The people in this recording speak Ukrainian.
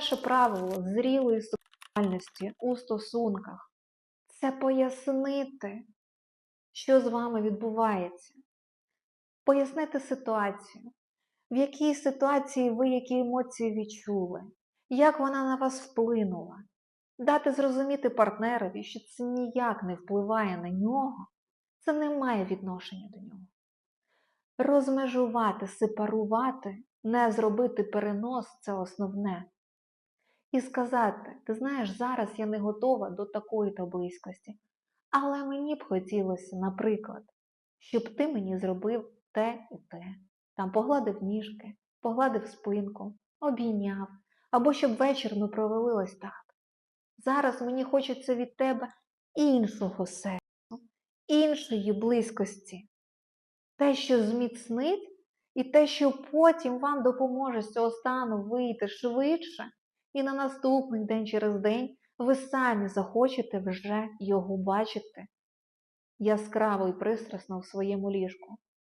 Перше правило зрілої сексуальності у стосунках це пояснити, що з вами відбувається. Пояснити ситуацію, в якій ситуації ви які емоції відчули, як вона на вас вплинула. Дати зрозуміти партнерові, що це ніяк не впливає на нього, це не має відношення до нього. Розмежувати, сепарувати, не зробити перенос це основне. І сказати, ти знаєш, зараз я не готова до такої то близькості, але мені б хотілося, наприклад, щоб ти мені зробив те і те, там погладив ніжки, погладив спинку, обійняв, або щоб вечір ми провели ось так. Зараз мені хочеться від тебе іншого сексу, іншої близькості, те, що зміцнить, і те, що потім вам допоможе з цього стану вийти швидше, і на наступний день через день ви самі захочете вже його бачити яскраво і пристрасно в своєму ліжку.